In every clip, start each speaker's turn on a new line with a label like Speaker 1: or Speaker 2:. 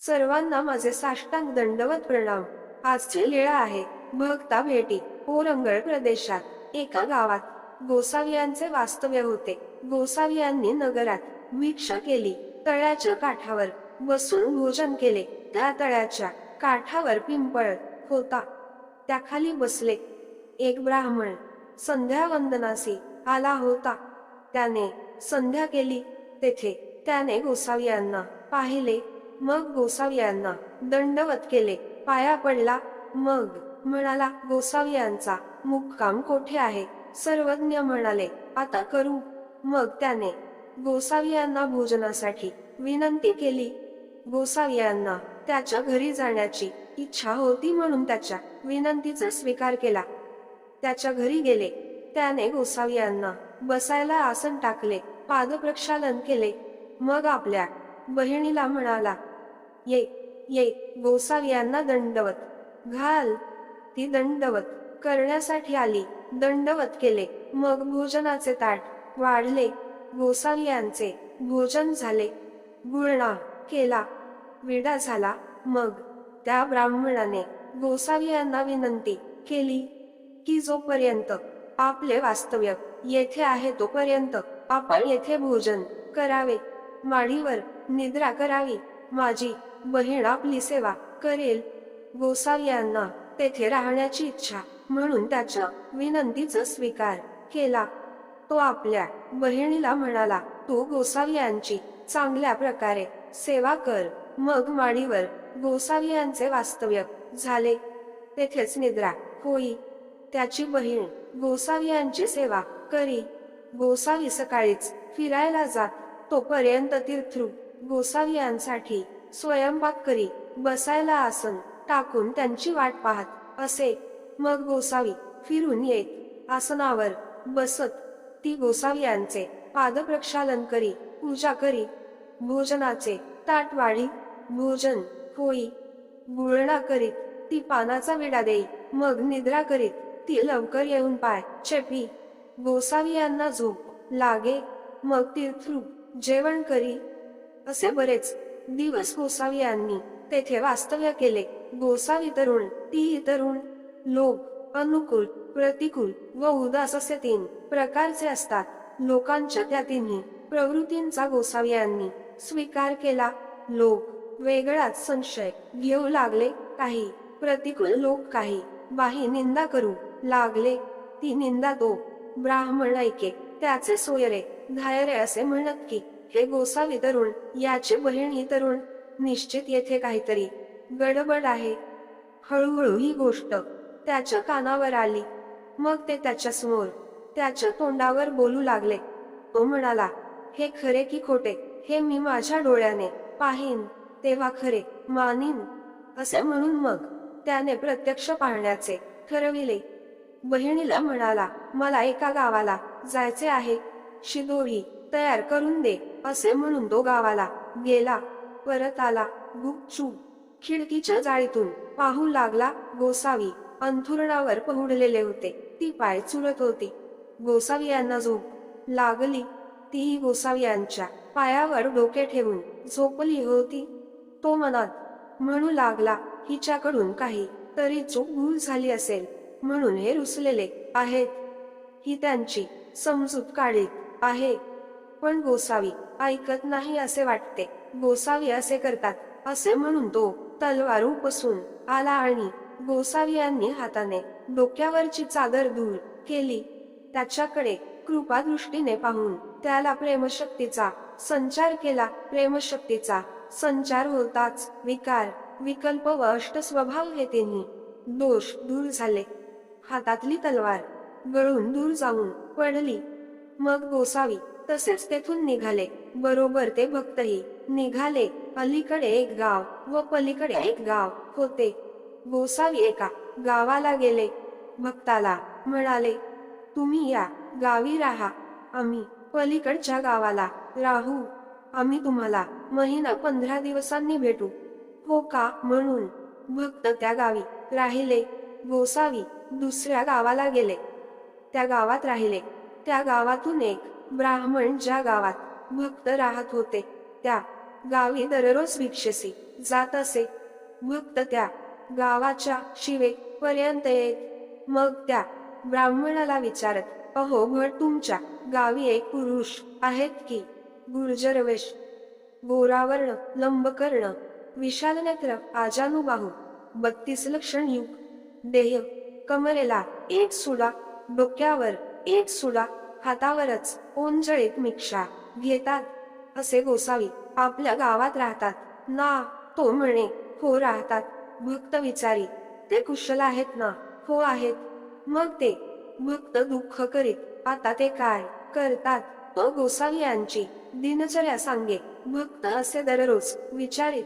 Speaker 1: सर्वांना माझे साष्टांग दंडवत प्रणाम. आजची लीळा आहे. भक्ता भेटी. ओरंगळ प्रदेशात. एका गावात. गोसावियांचे वास्तव्य होते. गोसावियांनी नगरात भिक्षा केली. तळ्याच्या काठावर बसून भोजन केले. त्या तळ्याच्या काठावर पिंपळ होता. त्याखाली बसले. एक ब्राह्मण संध्या वंदनासी आला होता. त्याने संध्या केली. तेथे त्याने गोसावियांना पाहिले. मग गोसावियांना दंडवत केले. पाया पडला. मग म्हणाला गोसावियांचा मुक्काम कोठे आहे? सर्वज्ञ म्हणाले आता करू. मग त्याने गोसावियांना भोजनासाठी विनंती केली. गोसावियांना त्याच्या घरी जाण्याची इच्छा होती म्हणून त्याच्या विनंतीचा स्वीकार केला. त्याच्या घरी गेले. त्याने गोसावियांना बसायला आसन टाकले. पादप्रक्षालन केले. मग आपल्या बहिणीला म्हणाला ये ये गोसावियांना दंडवत. घाल. ती दंडवत करण्यासाठी आली. दंडवत केले. मग भोजनाचे ताट वाढले. गोसावियांचे भोजन झाले. गुळणा केला. विडा झाला. मग त्या ब्राह्मणाने गोसावियांना विनंती केली की जोपर्यंत आपले वास्तव्य येथे आहे तोपर्यंत आपण येथे भोजन करावे. माढीवर निद्रा करावी. माझी बहीण आपली सेवा करेल. गोसावियांना तेथे राहण्याची इच्छा म्हणून त्याच्या विनंतीचा स्वीकार केला. तो आपल्या बहिणीला म्हणाला तू गोसावियांची चांगल्या प्रकारे सेवा कर. मग माडीवर गोसावियांचे वास्तव्य झाले. तेथेच निद्रा होई. त्याची बहीण गोसावियांची सेवा करी. गोसावी सकाळीच फिरायला जात तोपर्यंत तीर्थरू गोसावियांसाठी स्वयंपाक करी बसायला आसन टाकून त्यांची वाट पाहत असे. मग गोसावी फिरून येत आसनावर बसत. ती गोसावियांचे पादप्रक्षालन करी पूजा करी. भोजनाचे ताट वाढी भोजन होई गुळणा करीत ती पानाचा विडा देई. मग निद्रा करीत ती लवकर येऊन पाय चेपी गोसावी यांना झोप लागे. मग तीर्थरू जेवण करी. असे बरेच दिवस गोसावी यांनी तेथे वास्तव्य केले. गोसावी तरुण तीही तरुण लोक अनुकूल प्रतिकूल व उदास असे तीन प्रकारचे असतात. लोकांच्या त्या तिन्ही प्रवृत्तींचा गोसावी यांनी स्वीकार केला. लोक वेगळाच संशय घेऊ लागले. काही प्रतिकूल लोक काही बाही निंदा करू लागले. ती निंदा तो ब्राह्मण ऐके त्याचे सोयरे धायरे असे म्हणत की हे गोसावी तरुण याचे बहीण ही तरुण निश्चित येथे काहीतरी गडबड आहे. हळूहळू ही गोष्ट त्याच्या कानावर आली. मग ते त्याच्यासमोर त्याच्या तोंडावर बोलू लागले. तो म्हणाला हे खरे की खोटे हे मी माझ्या डोळ्याने पाहीन तेव्हा खरे मानीन. असे म्हणून मग त्याने प्रत्यक्ष पाहण्याचे ठरविले. बहिणीला म्हणाला मला एका गावाला जायचे आहे. शिदोरी तयार करून दे असे म्हणून तो गावाला गेला. परत आला गुपचूप. खिडकीच्या जाळीतून पाहू लागला गोसावी अंथुरणावर पहुडलेले होते. ती पाय चुरत होती. गोसावी यांना झोप लागली. तीही गोसावी यांच्या पायावर डोके ठेवून झोपली होती. तो मनात म्हणू लागला हिच्याकडून काही तरी चूक भूल झाली असेल. म्हणून हे रुसलेले आहेत. ही त्यांची समजूत काढीत आहे. पण गोसावी ऐकत नाही असे वाटते. गोसावी असे करतात. असे म्हणून तो तलवार उपसून आला आणि गोसावी यांनी हाताने डोक्यावरची चादर दूर केली. त्याच्याकडे कृपा दृष्टीने पाहून त्याला प्रेमशक्तीचा संचार केला. प्रेमशक्तीचा संचार होताच विकार विकल्प व अष्ट स्वभाव हे तिन्ही दोष दूर झाले. हातातली तलवार गळून दूर जाऊन पडली. मग गोसावी. तसेच तेथून निघाले. बरोबर ते भक्तही. निघाले. अलीकडे एक गाव व पलीकडे एक गाव होते. गोसावी एका गावाला गेले. भक्ताला म्हणाले तुम्ही या. गावी राहा. आम्ही पलीकडच्या गावाला राहू. आम्ही तुम्हाला महिना पंधरा दिवसांनी भेटू. हो का? म्हणून. भक्त त्या गावी राहिले. गोसावी दुसऱ्या गावाला गेले. त्या गावात राहिले. त्या गावातून एक ब्राह्मण ज्या गावात भक्त राहत होते त्या गावी दररोज भिक्षसी जात असे. भक्त त्या गावाच्या शिवे पर्यंत येत. मग त्या ब्राह्मणाला विचारत अहो भट तुमच्या गावी एक पुरुष आहेत की? गुर्जरवेश गोरावर्ण लंबकर्ण विशाल नेत्र आजानुबाहू बत्तीस लक्षण युग देह कमरेला एक सुडा डोक्यावर एक सुडा हातावरच ओंजळीत मिक्षा घेतात. असे गोसावी आपल्या गावात राहतात. ना तो म्हणे हो राहतात. भक्त विचारी ते कुशल आहेत ना हो आहेत. मग ते भक्त दुःख करीत आता ते काय करतात? तो गोसावी यांची दिनचर्या सांगे. भक्त असे दररोज विचारित.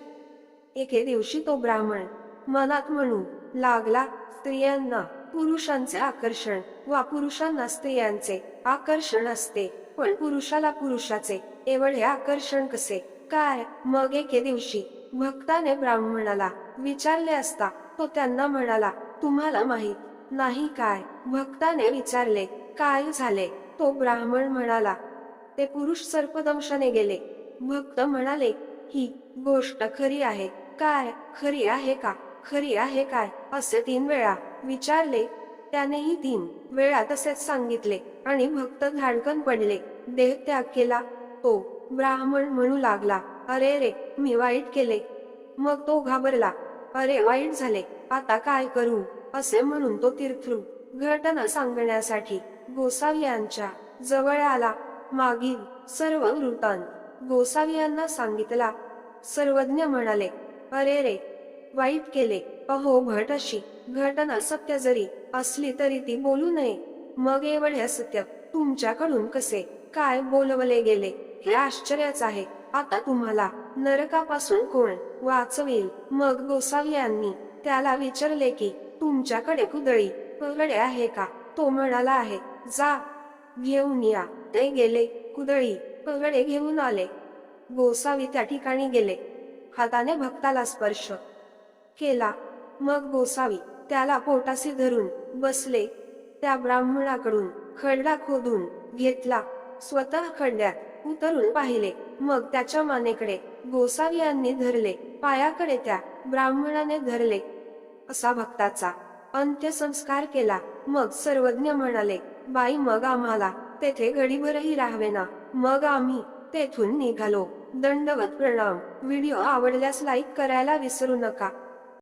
Speaker 1: एके दिवशी तो ब्राह्मण मनात म्हणू लागला स्त्रियांना पुरुषांचे आकर्षण वा पुरुषांना स्त्रियांचे आकर्षण असते. पण पुरुषाला पुरुषाचे एवढे आकर्षण कसे? काय? मग एके दिवशी भक्ताने ब्राह्मणाला विचारले असता तो त्यांना म्हणाला तुम्हाला माहीत नाही काय? भक्ताने विचारले काय झाले? तो ब्राह्मण म्हणाला ते पुरुष सर्पदंशाने गेले. भक्त म्हणाले ही गोष्ट खरी आहे. काय? खरी आहे का? खरी आहे काय? असे तीन वेळा विचारले त्यानेही तीन वेळा तसेच सांगितले आणि भक्त धाडकन पडले. देह त्याग केला. तो ब्राह्मण म्हणू लागला अरे रे मी वाईट केले. मग तो घाबरला अरे वाईट झाले. आता काय करू? असे म्हणून तो तीर्थरू घटना सांगण्यासाठी गोसावियांच्या जवळ आला. मागील सर्व वृत्तांत गोसावी यांना सांगितला. सर्वज्ञ म्हणाले अरे रे वाईट केले. अहो भट अशी. घटना सत्य जरी असली तरी ती बोलू नये. मग एवढे सत्य तुमच्याकडून कसे? काय बोलवले गेले? हे आश्चर्यच आहे. आता तुम्हाला नरकापासून कोण वाचवेल? मग गोसावी यांनी त्याला विचारले की तुमच्याकडे कुदळी कुदळे आहे का? तो म्हणाला आहे जा घेऊन या. ते गेले. कुदळी पगडे घेऊन आले. गोसावी त्या ठिकाणी गेले. हाताने भक्ताला स्पर्श केला. मग गोसावी त्याला पोटाशी धरून बसले. त्या ब्राह्मणाकडून खड्डा खोदून घेतला. स्वतः खड्ड्यात उतरून पाहिले. मग त्याच्या मानेकडे गोसावी यांनी धरले. पायाकडे त्या ब्राह्मणाने धरले. असा भक्ताचा अंत्यसंस्कार केला. मग सर्वज्ञ म्हणाले बाई मग आम्हाला तेथे घडीभरही राहावे ना मग आम्ही तेथून निघालो. दंडवत प्रणाम. व्हिडिओ आवडल्यास लाईक करायला विसरू नका.